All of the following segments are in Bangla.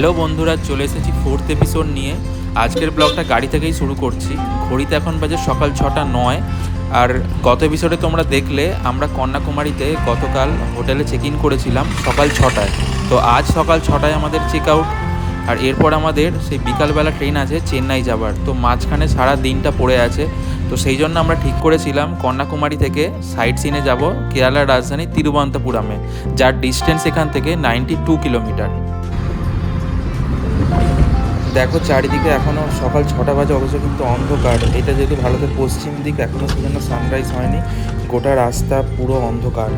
হ্যালো বন্ধুরা, চলে এসেছি ফোর্থ এপিসোড নিয়ে। আজকের ব্লগটা গাড়ি থেকেই শুরু করছি। ঘড়িতে এখন বাজে সকাল ছটা নয়। আর গত এপিসোডে তোমরা দেখলে, আমরা কন্যাকুমারীতে গতকাল হোটেলে চেক ইন করেছিলাম সকাল ছটায়। তো আজ সকাল ছটায় আমাদের চেক আউট আর এরপর আমাদের সেই বিকালবেলা ট্রেন আছে চেন্নাই যাবার। তো মাঝখানে সারা দিনটা পড়ে আছে। তো সেই জন্য আমরা ঠিক করেছিলাম কন্যাকুমারী থেকে সাইট সিনে যাব কেরালার রাজধানী তিরুবন্তপুরমে যার ডিস্টেন্স এখান থেকে নাইনটি টু কিলোমিটার দেখো চারিদিকে এখনও সকাল ছটা বাজে, অবশ্য কিন্তু অন্ধকার। এটা যেহেতু ভারতের পশ্চিম দিক এখনও সেজন্য সানরাইজ হয়নি। গোটা রাস্তা পুরো অন্ধকার।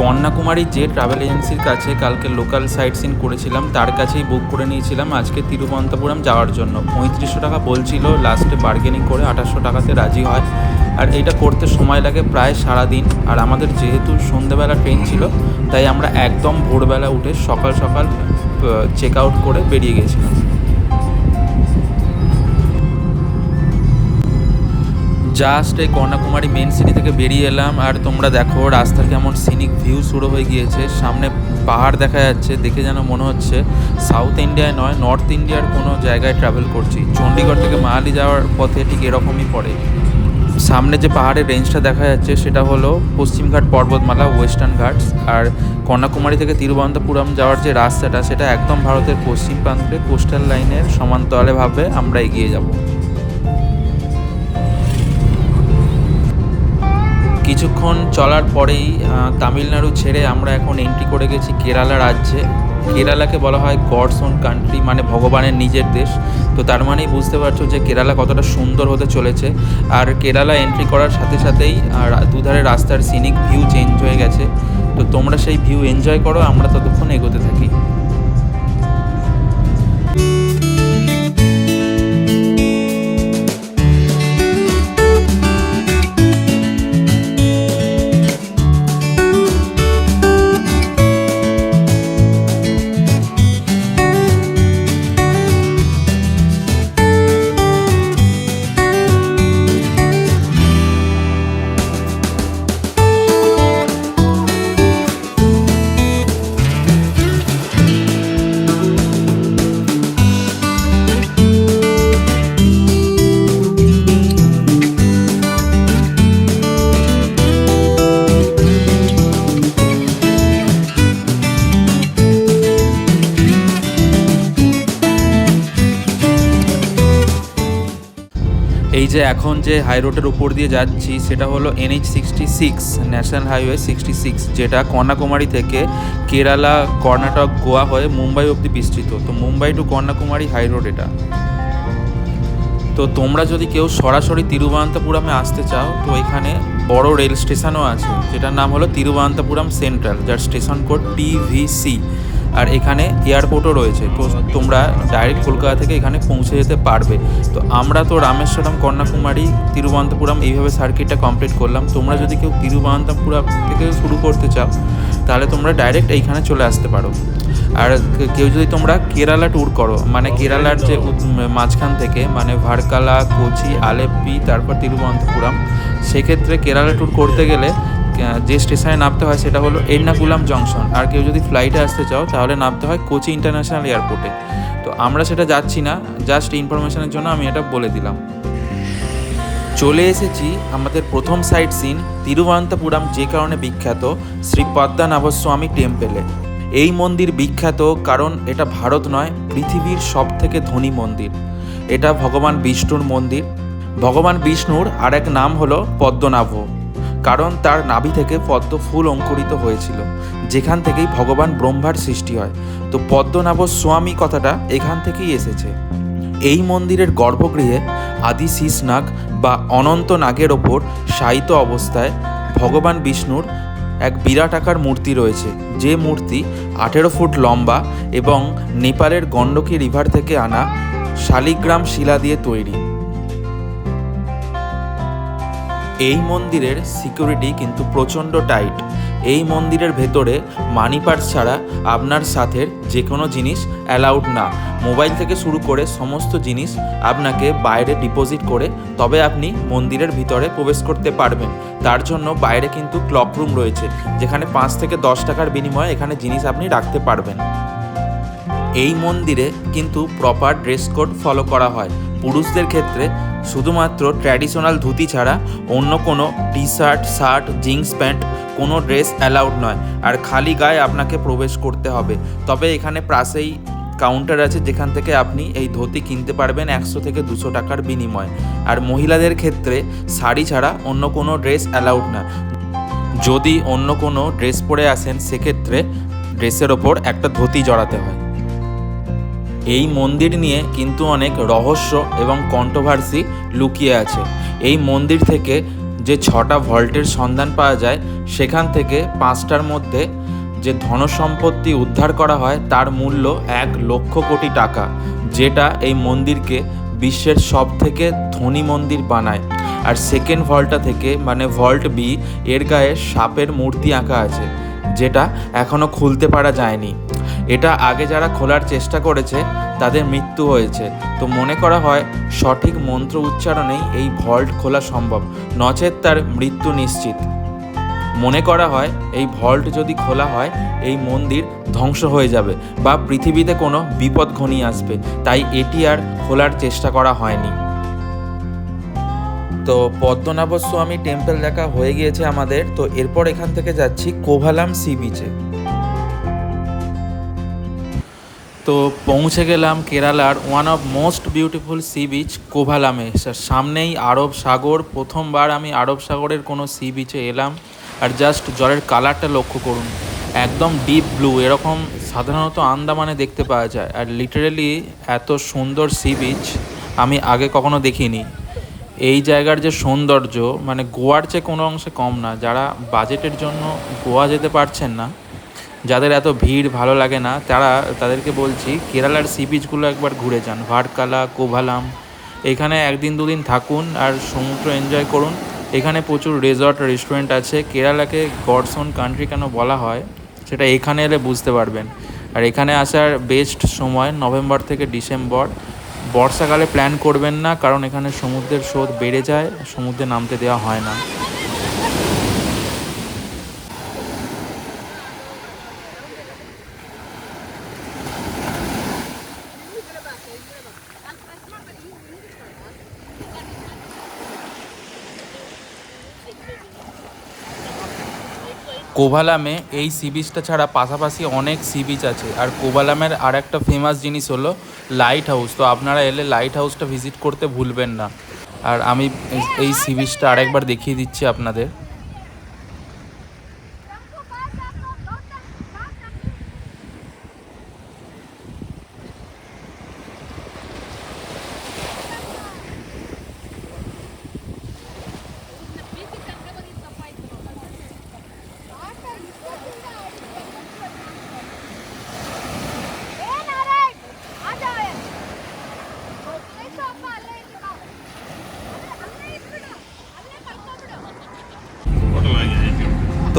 কন্যাকুমারী যে ট্রাভেল এজেন্সির কাছে কালকে লোকাল সাইট সিন করেছিলাম, তার কাছেই বুক করে নিয়েছিলাম আজকে তিরুবন্তপুরম যাওয়ার জন্য। পঁয়ত্রিশশো টাকা বলছিল লাস্টে বার্গেনিং করে আঠাশশো টাকাতে রাজি হয়। আর এটা করতে সময় লাগে প্রায় সারা দিন আর আমাদের যেহেতু সন্ধেবেলা ট্রেন ছিল, তাই আমরা একদম ভোরবেলা উঠে সকাল সকাল চেক আউট করে বেরিয়ে গেছিলাম জাস্ট এই কন্যাকুমারী মেন সিটি থেকে বেরিয়ে এলাম, আর তোমরা দেখো রাস্তার কেমন সিনিক ভিউ শুরু হয়ে গিয়েছে। সামনে পাহাড় দেখা যাচ্ছে, দেখে যেন মনে হচ্ছে সাউথ ইন্ডিয়ায় নয় নর্থ ইন্ডিয়ার কোনো জায়গায় ট্রাভেল করছি। চণ্ডীগড় থেকে মাহালি যাওয়ার পথে ঠিক এরকমই পড়ে। সামনে যে পাহাড়ের রেঞ্জটা দেখা যাচ্ছে, সেটা হলো পশ্চিমঘাট পর্বতমালা ওয়েস্টার্ন ঘাটস। আর কন্যাকুমারী থেকে তিরুবন্তপুরম যাওয়ার যে রাস্তাটা, সেটা একদম ভারতের পশ্চিম প্রান্তে কোস্টাল লাইনের সমান্তরালেভাবে আমরা এগিয়ে যাব। কিছুক্ষণ চলার পরেই তামিলনাড়ু ছেড়ে আমরা এখন এন্ট্রি করে গেছি কেরালা রাজ্যে। কেরালাকে বলা হয় গডস ওন কান্ট্রি মানে ভগবানের নিজের দেশ। তো তার মানেই বুঝতে পারছ যে কেরালা কতটা সুন্দর হতে চলেছে। আর কেরালা এন্ট্রি করার সাথে সাথেই দুধারে রাস্তার সিনিক ভিউ চেঞ্জ হয়ে গেছে। তো তোমরা সেই ভিউ এনজয় করো, আমরা ততক্ষণ এগোতে থাকি। যে এখন যে হাই রোডের উপর দিয়ে যাচ্ছি, সেটা হলো NH sixty six national highway sixty six যেটা কন্যাকুমারী থেকে কেরালা, কর্ণাটক, গোয়া হয়ে মুম্বাই অবধি বিস্তৃত। তো Mumbai to Kanyakumari high road এটা। তো তোমরা যদি কেউ সরাসরি তিরুবন্তপুরমে আসতে চাও, তো এখানে বড় রেল স্টেশনও আছে, যেটার নাম হলো তিরুবন্তপুরম সেন্ট্রাল, যার স্টেশন কোড টিভিসি আর এখানে এয়ারপোর্টও রয়েছে। তো তোমরা ডাইরেক্ট কলকাতা থেকে এখানে পৌঁছে যেতে পারবে। তো আমরা তো রামেশ্বরম, কন্যাকুমারী তিরুবন্তপুরম এইভাবে সার্কিটটা কমপ্লিট করলাম। তোমরা যদি কেউ তিরুবন্তপুরম থেকে শুরু করতে চাও, তাহলে তোমরা ডাইরেক্ট এইখানে চলে আসতে পারো। আর কেউ যদি তোমরা কেরালা ট্যুর করো মানে কেরালার যে মাঝখান থেকে মানে ভারকালা, কোচি, আলেপ্পি, তারপর তিরুবন্তপুরম সেক্ষেত্রে কেরালা ট্যুর করতে গেলে যে স্টেশনে নামতে হয় সেটা হলো এর্নাকুলাম জংশন। আর কেউ যদি ফ্লাইটে আসতে চাও, তাহলে নামতে হয় কোচি ইন্টারন্যাশনাল এয়ারপোর্টে তো আমরা সেটা যাচ্ছি না জাস্ট ইনফরমেশনের জন্য আমি এটা বলে দিলাম। চলে এসেছি আমাদের প্রথম সাইট সিন তিরুবন্তপুরম যে কারণে বিখ্যাত শ্রী পদ্মনাভস্বামী টেম্পেলে এই মন্দির বিখ্যাত কারণ এটা ভারত নয়, পৃথিবীর সব থেকে ধনী মন্দির। এটা ভগবান বিষ্ণুর মন্দির। ভগবান বিষ্ণুর আরেক নাম হলো পদ্মনাভ। কারণ তার নাভি থেকে পদ্ম ফুল অঙ্কুরিত হয়েছিল, যেখান থেকেই ভগবান ব্রহ্মার সৃষ্টি হয়। তো পদ্মনাভ স্বামী কথাটা এখান থেকেই এসেছে। এই মন্দিরের গর্ভগৃহে আদি শীষনাগ বা অনন্ত নাগের ওপর শায়িত অবস্থায় ভগবান বিষ্ণুর এক বিরাট আকার মূর্তি রয়েছে। যে মূর্তি আঠেরো ফুট লম্বা এবং নেপালের গণ্ডকী রিভার থেকে আনা শালিগ্রাম শিলা দিয়ে তৈরি। এই মন্দিরের সিকিউরিটি কিন্তু প্রচণ্ড টাইট এই মন্দিরের ভেতরে মানি পার্স ছাড়া আপনার সাথে যে কোনো জিনিস অ্যালাউড না। মোবাইল থেকে শুরু করে সমস্ত জিনিস আপনাকে বাইরে ডিপোজিট করে তবে আপনি মন্দিরের ভিতরে প্রবেশ করতে পারবেন। তার জন্য বাইরে কিন্তু ক্লক রুম রয়েছে, যেখানে পাঁচ থেকে দশ টাকার বিনিময়ে এখানে জিনিস আপনি রাখতে পারবেন। এই মন্দিরে কিন্তু প্রপার ড্রেস কোড ফলো করা হয়। পুরুষদের ক্ষেত্রে শুধুমাত্র ট্র্যাডিশনাল ধুতি ছাড়া অন্য কোনো T shirt shirt, jeans pants, কোনো ড্রেস অ্যালাউড নয়। আর খালি গায়ে আপনাকে প্রবেশ করতে হবে। তবে এখানে পাশেই কাউন্টার আছে যেখান থেকে আপনি এই ধুতি কিনতে পারবেন একশো থেকে দুশো টাকার বিনিময়ে। আর মহিলাদের ক্ষেত্রে শাড়ি ছাড়া অন্য কোনো ড্রেস অ্যালাউড না। যদি অন্য কোনো ড্রেস পরে আসেন, সেক্ষেত্রে ড্রেসের ওপর একটা ধুতি জড়াতে হয়। এই মন্দির নিয়ে কিন্তু অনেক রহস্য এবং কন্ট্রোভার্সি লুকিয়ে আছে। এই মন্দির থেকে যে ছটা ভল্টের সন্ধান পাওয়া যায়, সেখান থেকে পাঁচটার মধ্যে যে ধনসম্পত্তি উদ্ধার করা হয়, তার মূল্য এক লক্ষ কোটি টাকা, যেটা এই মন্দিরকে বিশ্বের সব থেকে ধনী মন্দির বানায়। আর সেকেন্ড ভল্টটা থেকে মানে ভল্ট বি এর গায়ে সাপের মূর্তি আঁকা আছে, যেটা এখনও খুলতে পারা যায়নি। এটা আগে যারা খোলার চেষ্টা করেছে, তাদের মৃত্যু হয়েছে। তো মনে করা হয়, সঠিক মন্ত্র উচ্চারণেই এই ভল্ট খোলা সম্ভব, নচেত তার মৃত্যু নিশ্চিত। মনে করা হয়, এই ভল্ট যদি খোলা হয়, এই মন্দির ধ্বংস হয়ে যাবে বা পৃথিবীতে কোনো বিপদ ঘনিয়ে আসবে। তাই এটি আর খোলার চেষ্টা করা হয়নি। তো পদ্মনাভ স্বামী টেম্পল দেখা হয়ে গিয়েছে আমাদের। তো এরপর এখান থেকে যাচ্ছি কোভালাম সি বিচে তো পৌঁছে গেলাম কেরালার one of most beautiful sea beach কোভালামে। সামনেই আরব সাগর, প্রথমবার আমি আরব সাগরের কোনো সি বিচে এলাম। আর জাস্ট জলের কালারটা লক্ষ্য করুন। একদম ডিপ ব্লু এরকম সাধারণত আন্দামানে দেখতে পাওয়া যায়। আর লিটারেলি এত সুন্দর সি বিচ আমি আগে কখনো দেখিনি। এই জায়গার যে সৌন্দর্য মানে গোয়ার চেয়ে কোনো অংশে কম না। যারা বাজেটের জন্য গোয়া যেতে পারছেন না যাদের এত ভিড় ভালো লাগে না, তারা তাদেরকে বলছি কেরালার সি বিচগুলো একবার ঘুরে যান। ভাটকালা, কোভালাম, এখানে একদিন দুদিন থাকুন আর সমুদ্র এনজয় করুন। এখানে প্রচুর রেজর্ট রেস্টুরেন্ট আছে। কেরালাকে গডসন কান্ট্রি কেন বলা হয়, সেটা এখানে এলে বুঝতে পারবেন। আর এখানে আসার বেস্ট সময় নভেম্বর থেকে ডিসেম্বর। বর্ষাকালে প্ল্যান করবেন না, কারণ এখানে সমুদ্রের স্রোত বেড়ে যায়, সমুদ্রে নামতে দেওয়া হয় না। কোভালামে এই সি বিচটা ছাড়া পাশাপাশি অনেক সি বিচ আছে। আর কোভালামের আর একটা ফেমাস জিনিস হলো লাইট হাউস তো আপনারা এলে লাইট হাউসটা ভিজিট করতে ভুলবেন না। আর আমি এই- সি বিচটা আরেকবার দেখিয়ে দিচ্ছি আপনাদের।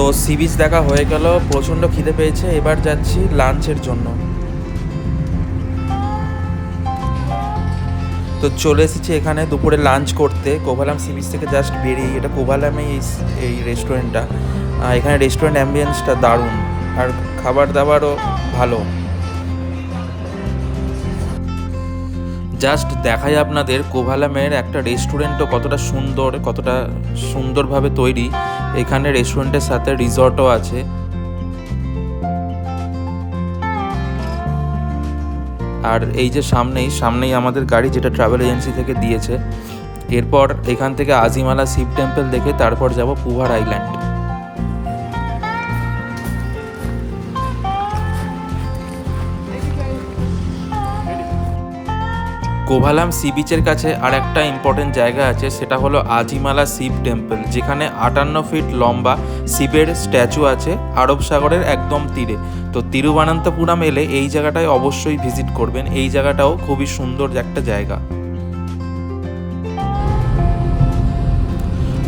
তো সি বিচ দেখা হয়ে গেল, প্রচণ্ড খিদে পেয়েছে, এবার যাচ্ছি লাঞ্চের জন্য। তো চলে এসেছি এখানে দুপুরে লাঞ্চ করতে। কোভালাম সি বিচ থেকে জাস্ট বেরিয়ে, এটা কোভালামে এই এই রেস্টুরেন্টটা। এখানে রেস্টুরেন্ট অ্যাম্বিয়েন্সটা দারুণ, আর খাবার দাবারও ভালো। জাস্ট দেখাই আপনাদের, কোভালামের একটা রেস্টুরেন্টও কতটা সুন্দর, কতটা সুন্দরভাবে তৈরি। এখানে রেস্টুরেন্টের সাথে রিসর্টও আছে। আর এই যে সামনেই সামনেই আমাদের গাড়ি যেটা ট্রাভেল এজেন্সি থেকে দিয়েছে। এরপর এখান থেকে আজিমালা শিব টেম্পল দেখে তারপর যাব পুহার আইল্যান্ড কোভালাম সি বিচের কাছে আর একটা ইম্পর্টেন্ট জায়গা আছে, সেটা হলো আজিমালা শিব টেম্পল যেখানে আটান্ন ফিট লম্বা শিবের স্ট্যাচু আছে, আরব সাগরের একদম তীরে। তো তিরুবানন্তপুরম এলে এই জায়গাটায় অবশ্যই ভিজিট করবেন। এই জায়গাটাও খুবই সুন্দর একটা জায়গা।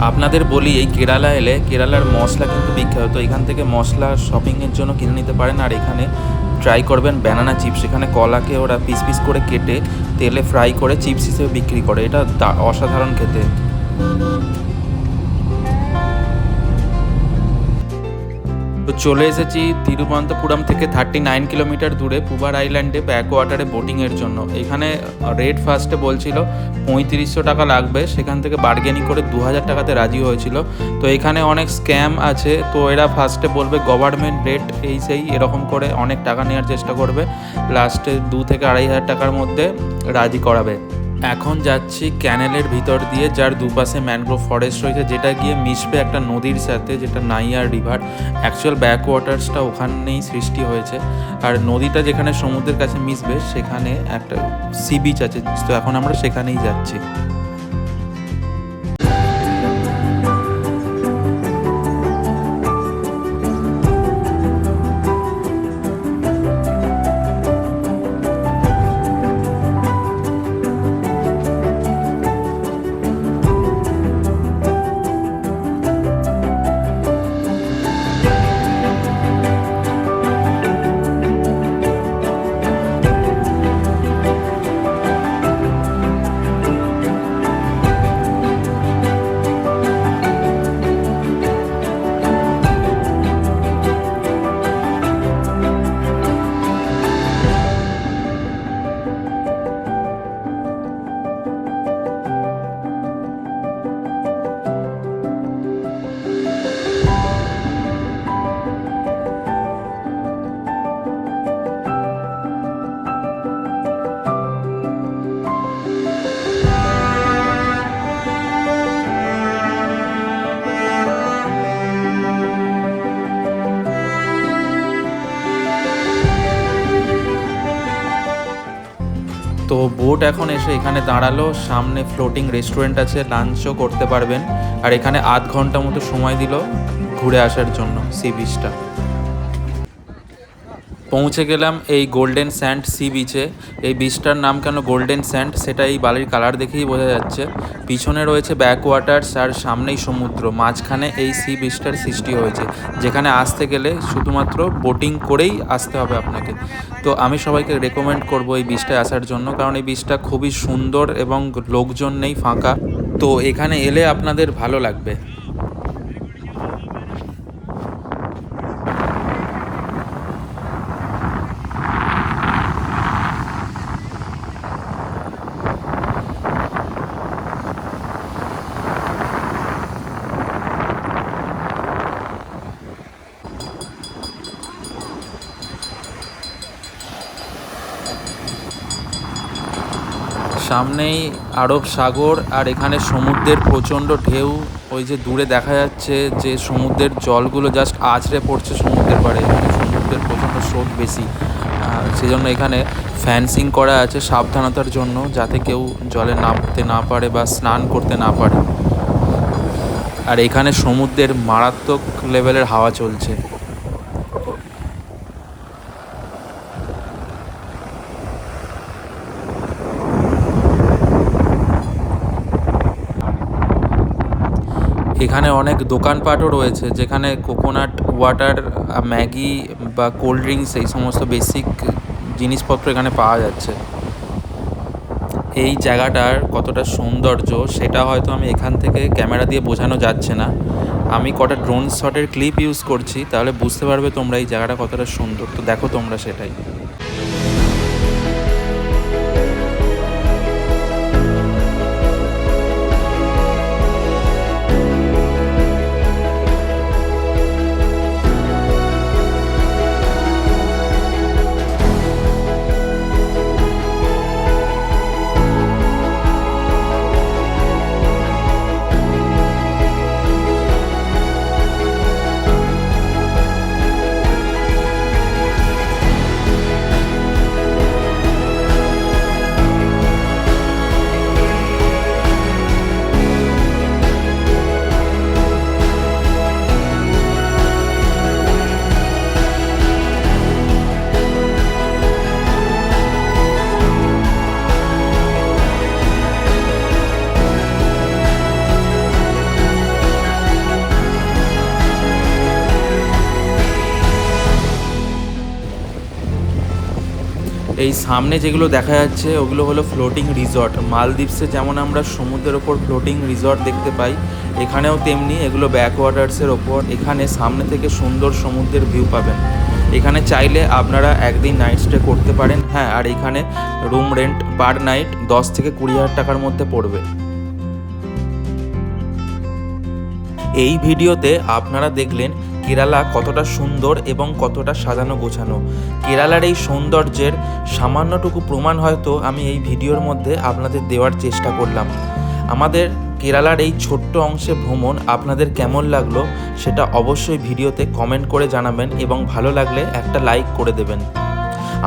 আপনাদের বলি, এই কেরালা এলে, কেরালার মশলা কিন্তু বিখ্যাত। এখান থেকে মশলা শপিংয়ের জন্য কিনে নিতে পারেন, আর এখানে ট্রাই করবেন ব্যানানা চিপস এখানে কলাকে ওরা পিস পিস করে কেটে তেলে ফ্রাই করে চিপস হিসেবে বিক্রি করে। এটা অসাধারণ খেতে। তো চলে এসেছি তিরুবনন্তপুরম থেকে থার্টি নাইন কিলোমিটার দূরে পুবার আইল্যান্ডে ব্যাক ওয়াটারে বোটিংয়ের জন্য। এখানে রেট ফার্স্টে বলছিল পঁয়ত্রিশশো টাকা লাগবে, সেখান থেকে বার্গেনিং করে দু হাজার টাকাতে রাজি হয়েছিল। তো এখানে অনেক স্ক্যাম আছে, তো এরা ফার্স্টে বলবে গভর্নমেন্ট রেট এই সেই, এরকম করে অনেক টাকা নেওয়ার চেষ্টা করবে। লাস্টে দু থেকে আড়াই হাজার টাকার মধ্যে রাজি করাবে। এখন যাচ্ছি ক্যানেলের ভিতর দিয়ে, যার দুপাশে ম্যানগ্রোভ ফরেস্ট রয়েছে, যেটা গিয়ে মিশবে একটা নদীর সাথে, যেটা নাইয়ার রিভার। অ্যাকচুয়াল ব্যাক ওয়াটার্সটা ওখানেই সৃষ্টি হয়েছে। আর নদীটা যেখানে সমুদ্রের কাছে মিশবে, সেখানে একটা সি বিচ আছে। তো এখন আমরা সেখানেই যাচ্ছি। এখন এসে এখানে দাঁড়াল। সামনে ফ্লোটিং রেস্টুরেন্ট আছে লাঞ্চও করতে পারবেন। আর এখানে আধ ঘণ্টা মতো সময় দিল ঘুরে আসার জন্য সি বিচটা পৌঁছে গেলাম এই গোল্ডেন স্যান্ড সি বিচে এই বিচটার নাম কেন গোল্ডেন স্যান্ড সেটা এই বালির কালার দেখেই বোঝা যাচ্ছে। পিছনে রয়েছে ব্যাক ওয়াটার্স আর সামনেই সমুদ্র। মাঝখানে এই সি বিচটার সৃষ্টি হয়েছে। যেখানে আসতে গেলে শুধুমাত্র বোটিং করেই আসতে হবে আপনাকে। তো আমি সবাইকে রেকমেন্ড করব এই বিচটায় আসার জন্য। কারণ এই বিচটা খুবই সুন্দর এবং লোকজন নেই ফাঁকা। তো এখানে এলে আপনাদের ভালো লাগবে। সামনেই আরব সাগর আর এখানে সমুদ্রের প্রচণ্ড ঢেউ। ওই যে দূরে দেখা যাচ্ছে যে সমুদ্রের জলগুলো জাস্ট আছড়ে পড়ছে সমুদ্রের পাড়ে। সমুদ্রের প্রচণ্ড স্রোত বেশি। সেজন্য এখানে ফ্যান্সিং করা আছে সাবধানতার জন্য যাতে কেউ জলে নামতে না পারে বা স্নান করতে না পারে। আর এখানে সমুদ্রের মারাত্মক লেভেলের হাওয়া চলছে। এখানে অনেক দোকানপাটও রয়েছে, যেখানে কোকোনাট ওয়াটার ম্যাগি বা কোল্ড ড্রিঙ্কস এই সমস্ত বেসিক জিনিসপত্র এখানে পাওয়া যাচ্ছে। এই জায়গাটার কতটা সৌন্দর্য সেটা হয়তো আমি এখান থেকে ক্যামেরা দিয়ে বোঝানো যাচ্ছে না। আমি কটা ড্রোন শটের ক্লিপ ইউজ করছি, তাহলে বুঝতে পারবে তোমরা এই জায়গাটা কতটা সুন্দর। তো দেখো তোমরা সেটাই। এই সামনে যেগুলো দেখা যাচ্ছে, ওগুলো হলো ফ্লোটিং রিসর্ট মালদ্বীপসে যেমন আমরা সমুদ্রের ওপর ফ্লোটিং রিসর্ট দেখতে পাই, এখানেও তেমনি এগুলো ব্যাকওয়াটার্সের ওপর, এখানে সামনে থেকে সুন্দর সমুদ্রের ভিউ পাবেন। এখানে চাইলে আপনারা একদিন নাইট স্টে করতে পারেন। হ্যাঁ আর এখানে রুম রেন্ট পার নাইট দশ থেকে কুড়ি হাজার টাকার মধ্যে পড়বে। এই ভিডিওতে আপনারা দেখলেন কেরালা কতটা সুন্দর এবং কতটা সাজানো গোছানো। কেরালার এই সৌন্দর্যের সামান্যটুকু প্রমাণ হয়তো আমি এই ভিডিওর মধ্যে আপনাদের দেওয়ার চেষ্টা করলাম। আমাদের কেরালার এই ছোট্ট অংশে ভ্রমণ আপনাদের কেমন লাগল সেটা অবশ্যই ভিডিওতে কমেন্ট করে জানাবেন এবং ভালো লাগলে একটা লাইক করে দেবেন।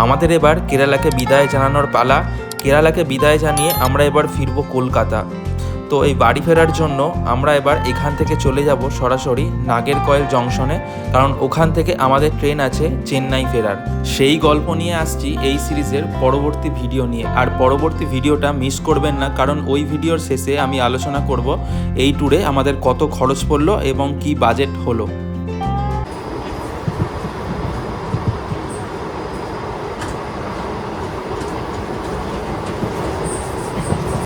আমাদের এবার কেরালাকে বিদায় জানানোর পালা। কেরালাকে বিদায় জানিয়ে আমরা এবার ফিরবো কলকাতা। তো এই বাড়ি ফেরার জন্য আমরা এবার এখান থেকে চলে যাব সরাসরি নাগেরকয়েল জংশনে, কারণ ওখান থেকে আমাদের ট্রেন আছে চেন্নাই ফেরার। সেই গল্প নিয়ে আসছি এই সিরিজের পরবর্তী ভিডিও নিয়ে। আর পরবর্তী ভিডিওটা মিস করবেন না, কারণ ওই ভিডিওর শেষে আমি আলোচনা করব এই ট্যুরে আমাদের কত খরচ পড়ল এবং কি বাজেট হলো।